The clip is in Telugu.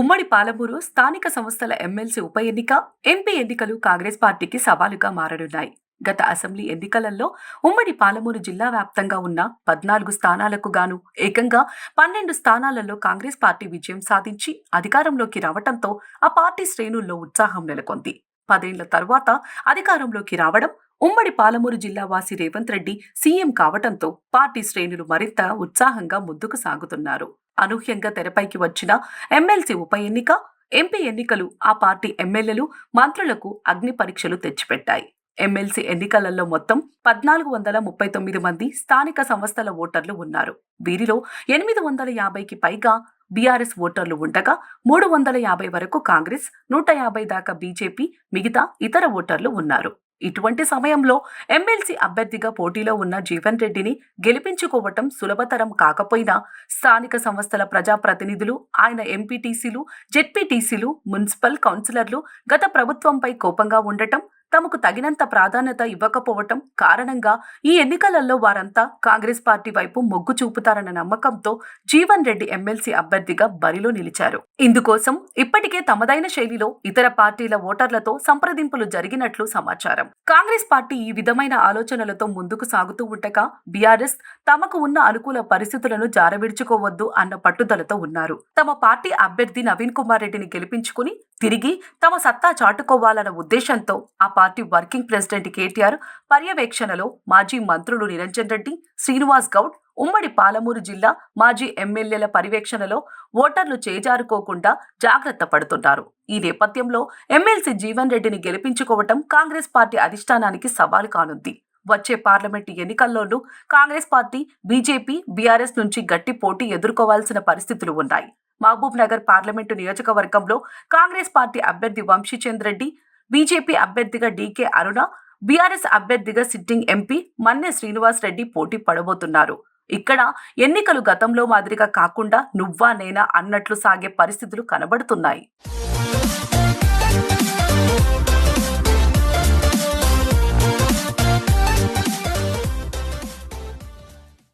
ఉమ్మడి పాలమూరు స్థానిక సంస్థల ఎమ్మెల్సీ ఉప ఎన్నిక ఎంపీ ఎన్నికలు కాంగ్రెస్ పార్టీకి సవాలుగా మారనున్నాయి. గత అసెంబ్లీ ఎన్నికలలో ఉమ్మడి పాలమూరు జిల్లా వ్యాప్తంగా ఉన్న పద్నాలుగు స్థానాలకు గాను ఏకంగా పన్నెండు స్థానాలలో కాంగ్రెస్ పార్టీ విజయం సాధించి అధికారంలోకి రావటంతో ఆ పార్టీ శ్రేణుల్లో ఉత్సాహం నెలకొంది. పదేళ్ళ తర్వాత అధికారంలోకి రావడం ఉమ్మడి పాలమూరు జిల్లా వాసి రేవంత్ రెడ్డి సీఎం కావటంతో పార్టీ శ్రేణులు మరింత ఉత్సాహంగా ముందుకు సాగుతున్నారు. అనూహ్యంగా తెరపైకి వచ్చిన ఎమ్మెల్సీ ఉప ఎన్నిక ఎంపీ ఎన్నికలు ఆ పార్టీ ఎమ్మెల్యేలు మంత్రులకు అగ్ని పరీక్షలు తెచ్చిపెట్టాయి. ఎమ్మెల్సీ ఎన్నికలలో మొత్తం పద్నాలుగు వందల ముప్పై తొమ్మిది మంది స్థానిక సంస్థల ఓటర్లు ఉన్నారు. వీరిలో ఎనిమిది వందల యాభైకి పైగా బీఆర్ఎస్ ఓటర్లు ఉండగా మూడు వందల యాభై వరకు కాంగ్రెస్ నూట యాభై దాకా బీజేపీ మిగతా ఇతర ఓటర్లు ఉన్నారు. ఇటువంటి సమయంలో ఎమ్మెల్సీ అభ్యర్థిగా పోటీలో ఉన్న జీవన్ రెడ్డిని గెలిపించుకోవటం సులభతరం కాకపోయినా స్థానిక సంస్థల ప్రజాప్రతినిధులు ఆయన ఎంపీటీసీలు జెడ్పీటీసీలు మున్సిపల్ కౌన్సిలర్లు గత ప్రభుత్వంపై కోపంగా ఉండటం తమకు తగినంత ప్రాధాన్యత ఇవ్వకపోవటం కారణంగా ఈ ఎన్నికలలో వారంతా కాంగ్రెస్ పార్టీ వైపు మొగ్గు చూపుతారన్న నమ్మకంతో జీవన్ రెడ్డి ఎమ్మెల్సీ అభ్యర్థిగా బరిలో నిలిచారు. ఇందుకోసం ఇప్పటికే తమదైన శైలిలో ఇతర పార్టీల ఓటర్లతో సంప్రదింపులు జరిగినట్లు సమాచారం. కాంగ్రెస్ పార్టీ ఈ విధమైన ఆలోచనలతో ముందుకు సాగుతూ ఉండగా బీఆర్ఎస్ తమకు ఉన్న అనుకూల పరిస్థితులను జారవిడుచుకోవద్దు అన్న పట్టుదలతో ఉన్నారు. తమ పార్టీ అభ్యర్థి నవీన్ కుమార్ రెడ్డిని గెలిపించుకుని తిరిగి తమ సత్తా చాటుకోవాలన్న ఉద్దేశంతో ఆ పార్టీ వర్కింగ్ ప్రెసిడెంట్ కేటీఆర్ పర్యవేక్షణలో మాజీ మంత్రులు నిరంజన్ రెడ్డి శ్రీనివాస్ గౌడ్ ఉమ్మడి పాలమూరు జిల్లా మాజీ ఎమ్మెల్యేల పర్యవేక్షణలో ఓటర్లు చేజారుకోకుండా జాగ్రత్త పడుతున్నారు. ఈ నేపథ్యంలో ఎమ్మెల్సీ జీవన్ రెడ్డిని గెలిపించుకోవటం కాంగ్రెస్ పార్టీ అధిష్టానానికి సవాలు కానుంది. వచ్చే పార్లమెంటు ఎన్నికల్లోనూ కాంగ్రెస్ పార్టీ బీజేపీ బీఆర్ఎస్ నుంచి గట్టి పోటీ ఎదుర్కోవాల్సిన పరిస్థితులు ఉన్నాయి. మహబూబ్ నగర్ పార్లమెంటు నియోజకవర్గంలో కాంగ్రెస్ పార్టీ అభ్యర్థి వంశీచంద్ రెడ్డి బీజేపీ అభ్యర్థిగా డీకే అరుణ బీఆర్ఎస్ అభ్యర్థిగా సిట్టింగ్ ఎంపీ మన్నె శ్రీనివాస్ రెడ్డి పోటీ పడబోతున్నారు. ఇక్కడ ఎన్నికలు గతంలో మాదిరిగా కాకుండా నువ్వా నేనా అన్నట్లు సాగే పరిస్థితులు కనబడుతున్నాయి.